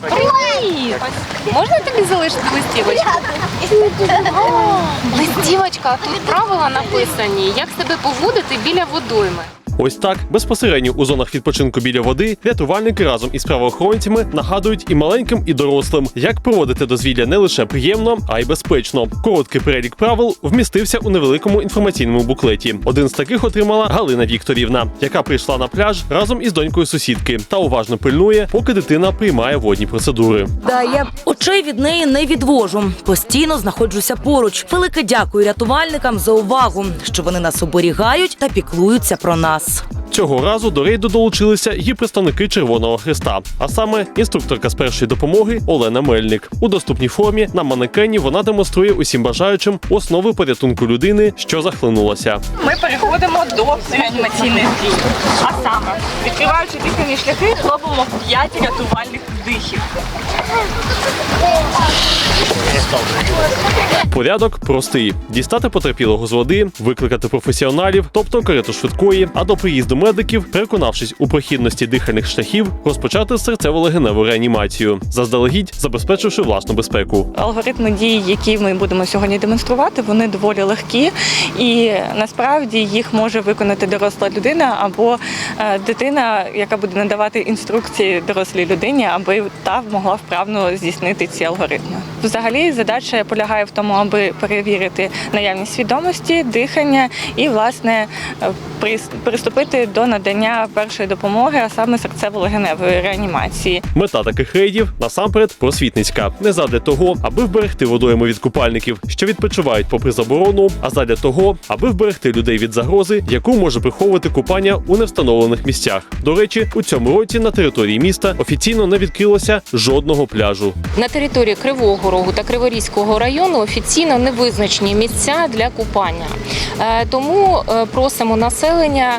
Привіт! Можна тобі залишити листівочку? Листівочка, тут правила написані, як себе поводити біля водойми. Ось так безпосередньо у зонах відпочинку біля води рятувальники разом із правоохоронцями нагадують і маленьким, і дорослим, як проводити дозвілля не лише приємно, а й безпечно. Короткий перелік правил вмістився у невеликому інформаційному буклеті. Один з таких отримала Галина Вікторівна, яка прийшла на пляж разом із донькою сусідки та уважно пильнує, поки дитина приймає водні процедури. Да, я очей від неї не відвожу. Постійно знаходжуся поруч. Велике дякую рятувальникам за увагу, що вони нас оберігають та піклуються про нас. Цього разу до рейду долучилися і представники Червоного Христа, а саме інструкторка з першої допомоги Олена Мельник. У доступній формі на манекені вона демонструє усім бажаючим основи порятунку людини, що захлинулася. Ми переходимо до реанімаційних дій. А саме, відкриваючи дихальні шляхи, робимо 5 рятувальних вдихів. Порядок простий: дістати потерпілого з води, викликати професіоналів, тобто карету швидкої, а до приїзду медиків, переконавшись у прохідності дихальних шляхів, розпочати серцево-легеневу реанімацію, заздалегідь забезпечивши власну безпеку. Алгоритми дій, які ми будемо сьогодні демонструвати, вони доволі легкі, і насправді їх може виконати доросла людина або дитина, яка буде надавати інструкції дорослій людині, аби та могла вправно здійснити ці алгоритми. Взагалі, задача полягає в тому, аби перевірити наявність свідомості, дихання і власне е, приступити до надання першої допомоги, а саме серцево-легеневої реанімації. Мета таких рейдів насамперед просвітницька, не задля того, аби вберегти водойми від купальників, що відпочивають попри заборону, а задля того, аби вберегти людей від загрози, яку може приховувати купання у невстановлених місцях. До речі, у цьому році на території міста офіційно не відкрилося жодного пляжу. На території Кривого Рогу та Криворізького району офіційно не визначені місця для купання. Е, Тому е, просимо населення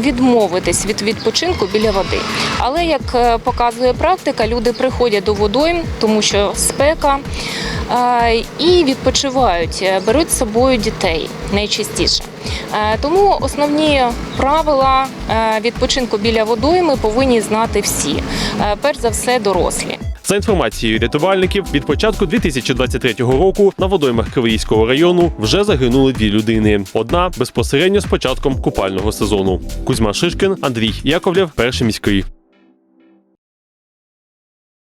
відмовитись від відпочинку біля води. Але як е, показує практика, люди приходять до водойм, тому що спека е, і відпочивають, е, беруть з собою дітей найчастіше. Е, Тому основні правила е, відпочинку біля водойми повинні знати всі. Е, Перш за все, дорослі. За інформацією рятувальників, від початку 2023 року на водоймах Кивийського району вже загинули дві людини. Одна безпосередньо з початком купального сезону. Кузьма Шишкін, Андрій Яковлєв, перший міський.